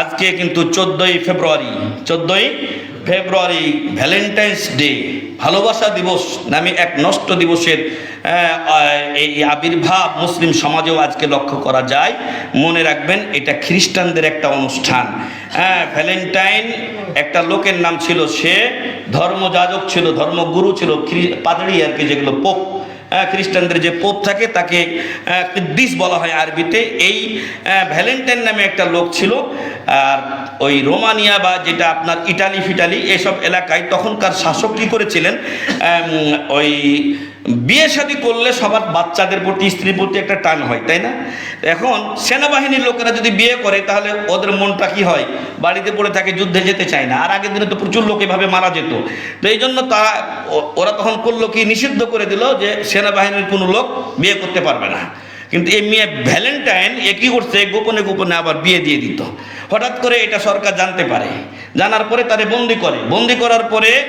আজকে কিন্তু চোদ্দোই ফেব্রুয়ারি চোদ্দোই ফেব্রুয়ারি ভ্যালেন্টাইন্স ডে ভালোবাসা দিবস নামে এক নষ্ট দিবসের এই আবির্ভাব মুসলিম সমাজেও আজকে লক্ষ্য করা যায়। মনে রাখবেন, এটা খ্রিস্টানদের একটা অনুষ্ঠান। হ্যাঁ ভ্যালেন্টাইন একটা লোকের নাম ছিল সে, ধর্মযাজক ছিল, ধর্মগুরু ছিল পাদড়ি আর কি যেগুলো, পোপ। খ্রিস্টানদের যে পোপ থাকে তাকে কিদ্দিস বলা হয় আরবিতে। এই ভ্যালেন্টাইন নামে একটা লোক ছিল, আর ওই রোমানিয়া বা যেটা আপনার ইটালি ফিটালি এসব এলাকায় তখনকার শাসক কী করেছিলেন? ওই বিয়ে শাদী করলে সবার বাচ্চাদের প্রতি, স্ত্রীর প্রতি একটা টান হয়, তাই না? এখন সেনাবাহিনীর লোকেরা যদি বিয়ে করে, তাহলে ওদের মনটা কি হয়? বাড়িতে পড়ে থাকে, যুদ্ধে যেতে চায় না। আর আগের দিনে তো প্রচুর লোক এভাবে মারা যেত। তো এই জন্য তারা ওরা তখন করল কি, নিষিদ্ধ করে দিল যে সেনাবাহিনীর কোনো লোক বিয়ে করতে পারবে না। কিন্তু এই মেয়ে ভ্যালেন্টাইন এ কী করছে? গোপনে গোপনে আবার বিয়ে দিয়ে দিত। হঠাৎ করে এটা সরকার জানতে পারে। জানার পরে তারে বন্দি করে। বন্দি করার পরে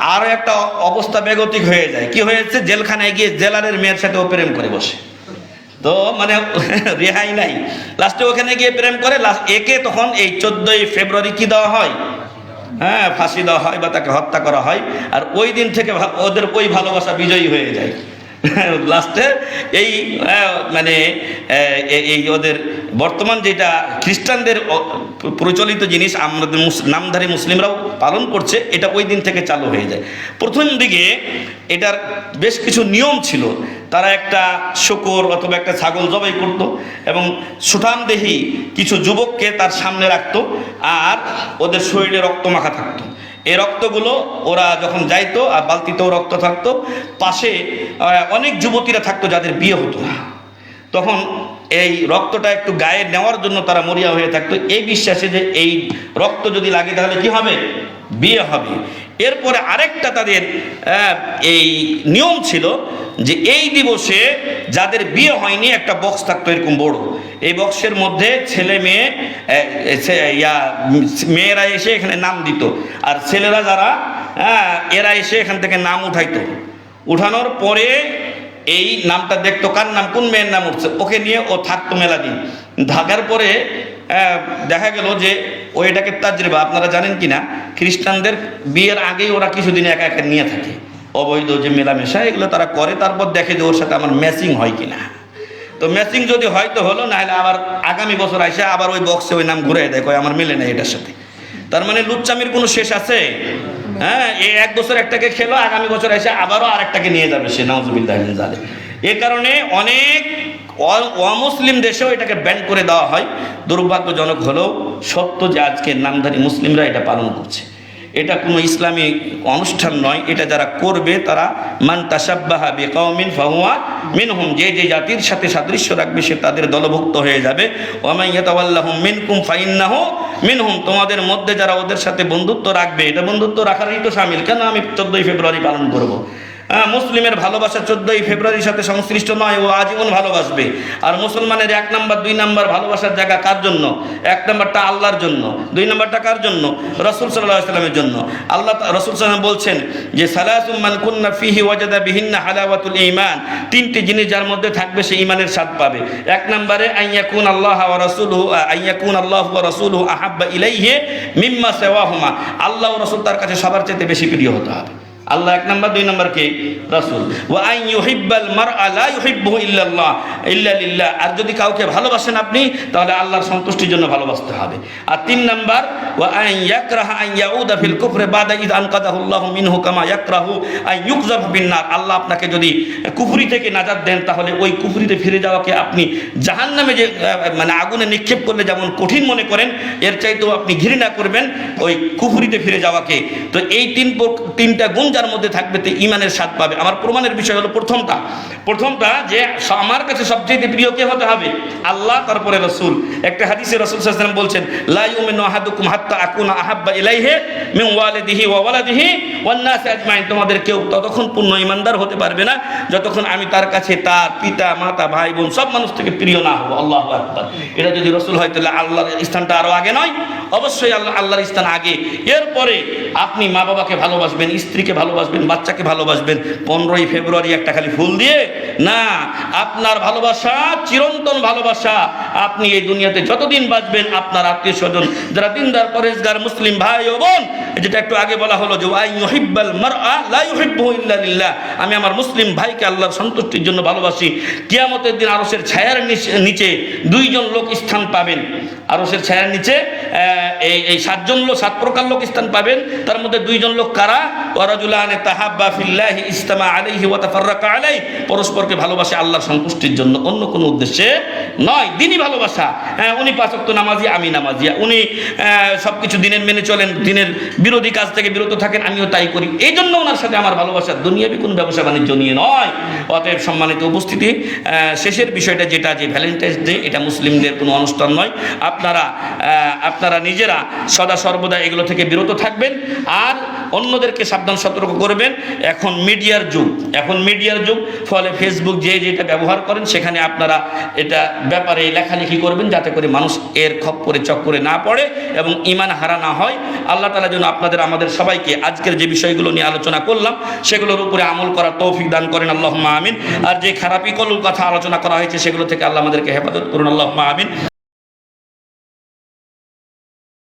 আরও একটা অবস্থা বেগতিক হয়ে যায়। কি হয়েছে? জেলখানায় গিয়ে জেলারের মেয়ের সাথে ও প্রেম করে বসে। তো মানে রেহাই নাই। লাস্টে ওখানে গিয়ে প্রেম করে, লাস্ট একে তখন এই চোদ্দই ফেব্রুয়ারি কি দেওয়া হয়? হ্যাঁ ফাঁসি দেওয়া হয় বা তাকে হত্যা করা হয়। আর ওই দিন থেকে ওদের ওই ভালোবাসা বিজয়ী হয়ে যায়। লাস্টে এই মানে এই ওদের বর্তমান যেটা খ্রিস্টানদের প্রচলিত জিনিস আমাদের নামধারী মুসলিমরাও পালন করছে, এটা ওই দিন থেকে চালু হয়ে যায়। প্রথম দিকে এটার বেশ কিছু নিয়ম ছিল। তারা একটা শুকর অথবা একটা ছাগল জবাই করত এবং সুঠামদেহী কিছু যুবককে তার সামনে রাখতো, আর ওদের শরীরে রক্ত মাখা থাকতো। এই রক্তগুলো ওরা যখন যাইতো আর বালতিতেও রক্ত থাকতো, পাশে অনেক যুবতীরা থাকতো যাদের বিয়ে হতো না। তখন এই রক্তটা একটু গায়ে নেওয়ার জন্য তারা মরিয়া হয়ে থাকতো। এই বিশ্বাসে যে এই রক্ত যদি লাগে তাহলে কি হবে? বিয়ে হবে। এরপরে আরেকটা তাদের এই নিয়ম ছিল যে এই দিবসে যাদের বিয়ে হয়নি, একটা বক্স থাকতো এরকম বড়। এই বক্সের মধ্যে ছেলে মেয়ে ইয়া, মেয়েরা এসে এখানে নাম দিত। আর ছেলেরা যারা হ্যাঁ এরা এসে এখান থেকে নাম উঠাইতো। উঠানোর পরে এই নামটা দেখতো, কার নাম, কোন মেয়ের নাম উঠছে, ওকে নিয়ে ও থাকতো মেলা দিন থাকার পরে দেখা গেল যে ও এটাকে তাজরিবা, আপনারা জানেন কি না খ্রিস্টানদের বিয়ের আগেই ওরা কিছুদিন একা একা নিয়ে থাকে। অবৈধ যে মেলামেশা, এগুলো তারা করে, তারপর দেখে যে ওর সাথে আমার ম্যাচিং হয় কিনা। তো ম্যাচিং যদি হয় তো হলো, নাহলে আবার আগামী বছর আসে আবার ওই বক্সে ওই নাম ঘুরে দেয়, কয় আমার মেলে নেই এটার সাথে। তার মানে লুচ্চামির কোনো শেষ আছে? হ্যাঁ এই এক বছর একটাকে খেলো, আগামী বছর এসে আবারও আরেকটাকে নিয়ে যাবে সে, নাউজুবিল্লাহ জালে এ কারণে অনেক অমুসলিম দেশেও এটাকে ব্যান করে দেওয়া হয়। দুর্ভাগ্যজনক হলেও সত্য যে আজকে নামধারী মুসলিমরা এটা পালন করছে। এটা কোনো ইসলামী অনুষ্ঠান নয়, এটা যারা করবে তারা মান তাসাব্বাহা বিকাউমিন ফাহুয়া মিনহুম, যে যে জাতির সাথে সাদৃশ্য রাখবে সে তাদের দলভুক্ত হয়ে যাবে ওয়ামাই ইয়াতাওয়াল্লাহুম মিনকুম ফাইন্নাহু মিনহুম, তোমাদের মধ্যে যারা ওদের সাথে বন্ধুত্ব রাখবে, এটা বন্ধুত্ব রাখারই তো সামিল কেন আমি চোদ্দোই ফেব্রুয়ারি পালন করব। মুসলিমের ভালোবাসা চোদ্দই ফেব্রুয়ারির সাথে সংশ্লিষ্ট নয় ও আজীবন ভালোবাসবে? আর মুসলমানের এক নাম্বার, দুই নাম্বার ভালোবাসার জায়গা কার জন্য? এক নাম্বারটা আল্লাহর জন্য, দুই নাম্বারটা কার জন্য? রসুল সাল্লাহ সাল্লামের জন্য। আল্লাহ রসুল সাল্লাম বলছেন যে সালাসুম্মান কুন্না ফিহি ওয়াজাদা বিহিন্না হালাওয়াতুল ইমান তিনটি জিনিস যার মধ্যে থাকবে সে ইমানের স্বাদ পাবে। এক নম্বরে আইয়াকুন আল্লাহ ওয়া রাসূলুহু আইয়াকুন আল্লাহ ওয়া রাসূলুহু আহাব্বা ইলাইহি মিম্মা সাওয়াহুমা। আল্লাহ ও রাসূল তার কাছে সবার চাইতে বেশি প্রিয় হতে হবে। আল্লাহ এক নম্বর, দুই নাম্বার কে? রাসূল। ওয়া আন ইউহিব্বাল মারআ লা ইউহিব্বুহু ইল্লাল্লাহ, ইল্লা লিল্লাহ। আর যদি কাউকে ভালোবাসেন আপনি, তাহলে আল্লাহর সন্তুষ্টির জন্য ভালোবাসতে হবে। আর তিন নাম্বার, ওয়া আন ইয়াকরাহা আন ইয়াউদা ফিল কুফরি বাদা ইদ আনকাদাহু আল্লাহু মিনহু কামা ইয়াকরাহু আন ইউকযাফ বিন আল্লাহ আপনাকে যদি কুফরি থেকে নাজাত দেন, তাহলে ওই কুফরিতে ফিরে যাওয়াকে আপনি জাহান্নামে যে মানে আগুনে নিক্ষেপ করলে যেমন কঠিন মনে করেন, এর চাইতেও আপনি ঘৃণা করবেন ওই কুফরিতে ফিরে যাওয়াকে। তো এই তিন তিনটা গুণ যার মধ্যে থাকবে তে ইমানের স্বাদ পাবে। আমার প্রমাণের বিষয় হলো প্রথমটা। প্রথমটা যে আমার কাছে সবচেয়ে প্রিয় কে হতে হবে? আল্লাহ, তারপরে রসুল। একটা হাদিসে রসুল সাল্লাম বলছেন, লা ইউমিনু আহাদুকুম হাত্তা আকুনা আহাব্বা ইলাইহি মিন ওয়ালিদিহি ওয়া ওয়ালাদিহি ওয়ান নাস আজমাইন। তোমাদের কেউ ততক্ষণ পূর্ণ ইমানদার হতে পারবে না, যতক্ষণ আমি তার কাছে তার পিতা, মাতা, ভাই, বোন সব মানুষ থেকে প্রিয় না হব। আল্লাহু আকবার। এটা যদি রসুল হয়, তাহলে আল্লাহর স্থানটা আরও আগে নয়। অবশ্যই আল্লাহ আল্লাহর স্থান আগে। এরপরে আপনি মা বাবাকে ভালোবাসবেন, স্ত্রীকে ভালোবাসবেন, বাচ্চাকে ভালোবাসবেন। পনেরোই ফেব্রুয়ারি একটা খালি ফুল দিয়ে, না, আপনার ভালোবাসা, চিরন্তন ভালোবাসা। আপনি এই দুনিয়াতে যতদিন বাঁচবেন, আপনার আত্মীয় স্বজন যারা দিনদার, পরেশগার, মুসলিম ভাই ও বোন, যেটা একটু আগে বলা হলো যে আমি আমার মুসলিম ভাইকে আল্লাহর সন্তুষ্টির জন্য ভালোবাসি। কিয়ামতের দিন আরসের ছায়ার নিচে- দুইজন লোক স্থান পাবেন। আরসের ছায়ার নিচে এই এই সাতজন লোক সাত প্রকার লোক স্থান পাবেন। তার মধ্যে দুইজন লোক কারা? ওয়ারাজুলানে তাহাব্বা ফিল্লাহি ইস্তামা আলাইহি ওয়া তাফাররাকা আলাই পরস্পরকে ভালোবাসে আল্লাহর সন্তুষ্টির জন্য অন্য কোনো উদ্দেশ্যে নয়। দিনই ভালোবাসা। হ্যাঁ, উনি পাঁচক্ত নামাজি আমি নামাজিয়া। উনি সব কিছু দিনের মেনে চলেন দিনের বিরোধী কাজ থেকে বিরত থাকেন আমিও তাই করি। এই জন্য ওনার সাথে আমার ভালোবাসা দুনিয়াবি কোনো ব্যবসা বাণিজ্য নিয়ে নয়। অতএব সম্মানিত উপস্থিতি শেষের বিষয়টা যেটা যে ভ্যালেন্টাইন্স ডে এটা মুসলিমদের কোনো অনুষ্ঠান নয়। আপনারা আপনারা নিজেরা সদা সর্বদা এগুলো থেকে বিরত থাকবেন আর অন্যদেরকে সাবধান সতর্ক করবেন। এখন মিডিয়ার যুগ। এখন মিডিয়ার যুগ, ফলে ফেসবুক যে যেটা ব্যবহার করেন, সেখানে আপনারা এটা ব্যাপারে লেখালেখি করবেন যাতে করে মানুষ এর খপ্পরে চক্করে না পড়ে এবং ইমান হারা না হয়। আল্লাহ তালা যেন আপনাদের, আমাদের সবাইকে আজকের যে বিষয়গুলো নিয়ে আলোচনা করলাম, সেগুলোর উপরে আমল করার তৌফিক দান করেন আল্লাহ আমিন। আর যে খারাপি কলুর কথা আলোচনা করা হয়েছে, সেগুলো থেকে আল্লাহ আমাদেরকে হেফাজত করুন আল্লাহ আমিন।